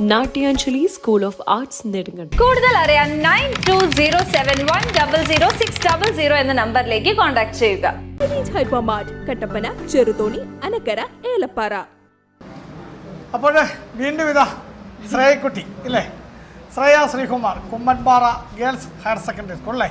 Natyanjali school of arts നെടുങ്ങൾ കൂടുതൽ അറിയാൻ nine two zero seven one double zero six double zero എന്ന നമ്പറിലേക്ക് കോൺടാക്ട് ചെയ്യുക. കട്ടപ്പന ചെറുതോണി അനക്കര ഏലപ്പാറ. അപ്പോൾ വീണ്ടും ഇതാ ശ്രേയക്കുട്ടി അല്ലേ Shreya Sreekumar Kummanpara girls higher secondary school അല്ലേ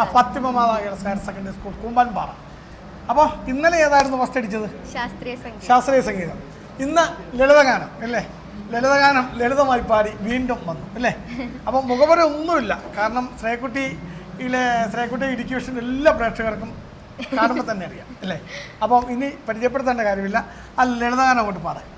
ആ Fathima Matha girls higher secondary school Kummanpara. അപ്പോൾ ഇന്നലെ ഏതായിരുന്നു ഫസ്റ്റ് അടിച്ചത്? ശാസ്ത്രീയ സംഗീതം. ശാസ്ത്രീയ സംഗീതം. ഇന്ന് ലളിതഗാനം അല്ലേ ലളിതഗാനം ലളിതമായി പാടി വീണ്ടും വന്നു അല്ലേ? അപ്പം മുഖപുര ഒന്നുമില്ല. കാരണം ശ്രേക്കുട്ടിയിലെ ശ്രേക്കുട്ടി ഇടുക്കി വിഷൻ എല്ലാ പ്രേക്ഷകർക്കും കാണുമ്പോൾ തന്നെ അറിയാം അല്ലേ? അപ്പം ഇനി പരിചയപ്പെടുത്തേണ്ട കാര്യമില്ല. ആ ലളിതഗാനം അങ്ങോട്ട് പാടാം.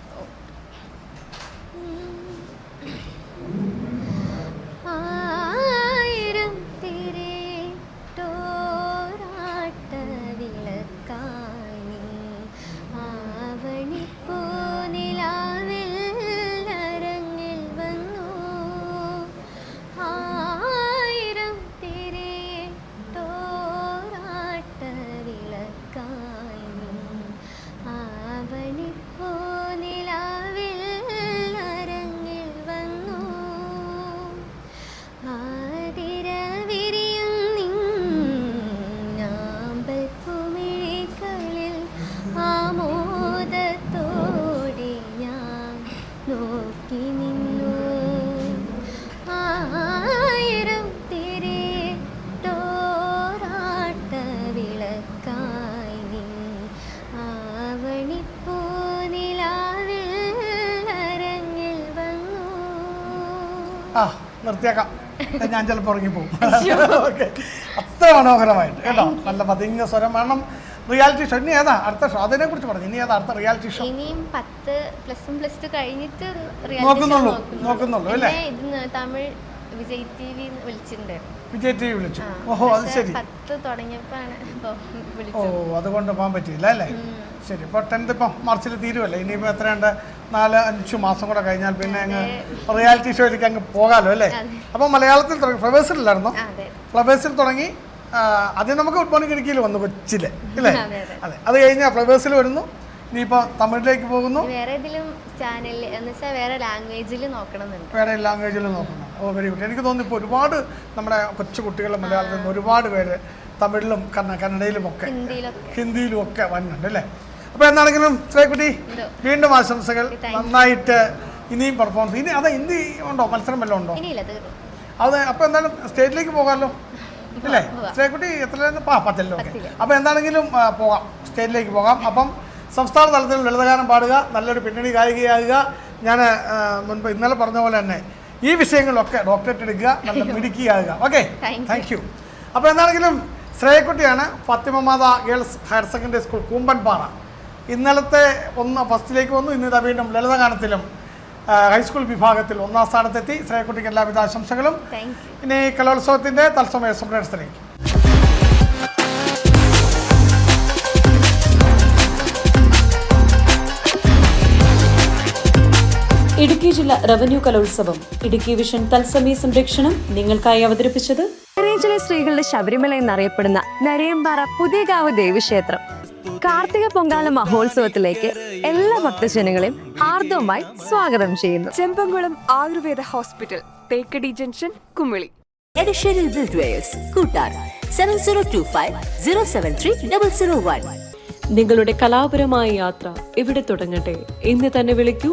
ആ നിർത്തിയേക്കാം. ഞാൻ ചിലപ്പോൾ ഉറങ്ങിപ്പോകും ഓക്കെ അത്ര മനോഹരമായിട്ട്. കേട്ടോ? നല്ല പതിങ്ങ സ്വരം വേണം. റിയാലിറ്റി ഷോ ഇനി ഏതാ അടുത്ത ഷോ അതിനെ കുറിച്ച് പറഞ്ഞു. ഇനി ഏതാ അടുത്ത റിയാലിറ്റി ഷോ ഇനിയും പത്ത് പ്ലസ് പ്ലസ് ടു കഴിഞ്ഞിട്ട് നോക്കുന്നുള്ളൂ, നോക്കുന്നുള്ളൂ, അല്ലേ? തമിഴ് വിജയ് ടി വി വിളിച്ചിട്ടുണ്ടായിരുന്നു വിജയ് ടി വി വിളിച്ചു. ഓഹോ അത് ശരി. പത്ത് തുടങ്ങിയപ്പോഴാണ് ഇപ്പൊ ഓ അതുകൊണ്ട് പോകാൻ പറ്റിയില്ല അല്ലേ? ശരി ഇപ്പോൾ ടെൻത്ത് ഇപ്പം മാർച്ചിൽ തീരുമല്ലേ ഇനിയിപ്പോൾ എത്രയുണ്ട്? നാല് അഞ്ച് മാസം കൂടെ കഴിഞ്ഞാൽ പിന്നെ അങ്ങ് റിയാലിറ്റി ഷോയിലേക്ക് അങ്ങ് പോകാമല്ലോ അല്ലേ? അപ്പം അപ്പോൾ മലയാളത്തിൽ തുടങ്ങി ഫ്ലവേഴ്സിലായിരുന്നു. ഫ്ലവേഴ്സിൽ തുടങ്ങി ആദ്യം നമുക്ക് ഗുഡ് മോർണിംഗ് ഇടുക്കിയിൽ വന്നു കൊച്ചിയിൽ അല്ലേ? അതെ, അതെ. കഴിഞ്ഞാൽ ഫ്ലവേഴ്സിൽ വരുന്നു. ഇനിയിപ്പോൾ തമിഴിലേക്ക് പോകുന്നു. വേറെ എന്ന് വെച്ചാൽ വേറെ ലാംഗ്വേജിൽ നോക്കണമെന്നുണ്ട്. വേറെ ലാംഗ്വേജിൽ നോക്കണം. ഓ വെരി ഗുഡ് എനിക്ക് തോന്നുന്നു ഇപ്പോൾ ഒരുപാട് നമ്മുടെ കൊച്ചു കുട്ടികൾ മലയാളത്തിൽ നിന്ന് ഒരുപാട് പേര് തമിഴിലും കന്നഡയിലും ഒക്കെ ഹിന്ദിയിലും ഒക്കെ വന്നിട്ടുണ്ട് അല്ലേ? അപ്പോൾ എന്താണെങ്കിലും ശ്രേക്കുട്ടി വീണ്ടും ആശംസകൾ. നന്നായിട്ട് ഇനിയും പെർഫോമൻസ് ഇനി അതെ ഇനി ഉണ്ടോ മത്സരം വല്ലതും ഉണ്ടോ? അതെ അപ്പൊ അത് അപ്പോൾ എന്തായാലും സ്റ്റേജിലേക്ക് പോകാമല്ലോ അല്ലേ ശ്രേക്കുട്ടി എത്ര പത്തല്ലോ അപ്പോൾ എന്താണെങ്കിലും പോകാം സ്റ്റേറ്റിലേക്ക് പോകാം. അപ്പം സംസ്ഥാന തലത്തിൽ ലളിതഗാനം പാടുക നല്ലൊരു പിന്നണി ഗായികയാകുക. ഞാൻ മുൻപ് ഇന്നലെ പറഞ്ഞ പോലെ തന്നെ ഈ വിഷയങ്ങളിലൊക്കെ ഡോക്ടറേറ്റ് എടുക്കുക നല്ല മിടുക്കിയാകുക. ഓക്കെ. താങ്ക് യു അപ്പോൾ എന്താണെങ്കിലും ശ്രേയക്കുട്ടിയാണ് Fathima Matha girls higher secondary school Koombanpara. ഇന്നലത്തെ ഒന്ന് ഫസ്റ്റിലേക്ക് വന്നു. ഇന്ന് ഇതാ വീണ്ടും ലളിതഗാനത്തിലും ഹൈസ്കൂൾ വിഭാഗത്തിൽ ഒന്നാം സ്ഥാനത്തെത്തി. ശ്രേയക്കുട്ടിക്ക് എല്ലാവിധ ആശംസകളും. ഇനി കലോത്സവത്തിന്റെ തത്സമയ സംപ്രേഷത്തിലേക്ക് ഇടുക്കി ജില്ലാ റവന്യൂ കലോത്സവം ഇടുക്കി വിഷൻ തത്സമയ സംരക്ഷണം നിങ്ങൾക്കായി അവതരിപ്പിച്ചത് ചിറയൻചിലെ സ്ത്രീകളുടെ ശബരിമല എന്നറിയപ്പെടുന്ന നരയമ്പാറ പുതിയകാവ് ദേവീക്ഷേത്രം. കാർത്തിക പൊങ്കാല മഹോത്സവത്തിലേക്ക് എല്ലാ ഭക്തജനങ്ങളെയും ഹാർദവുമായി സ്വാഗതം ചെയ്യുന്നു. Chembamkulam Ayurveda hospital Thekkady junction Kumily. Editorial Buildwares, Kutar, 7025 073 001. നിങ്ങളുടെ കലാപരമായ യാത്ര ഇവിടെ തുടങ്ങട്ടെ. ഇന്ന് തന്നെ വിളിക്കൂ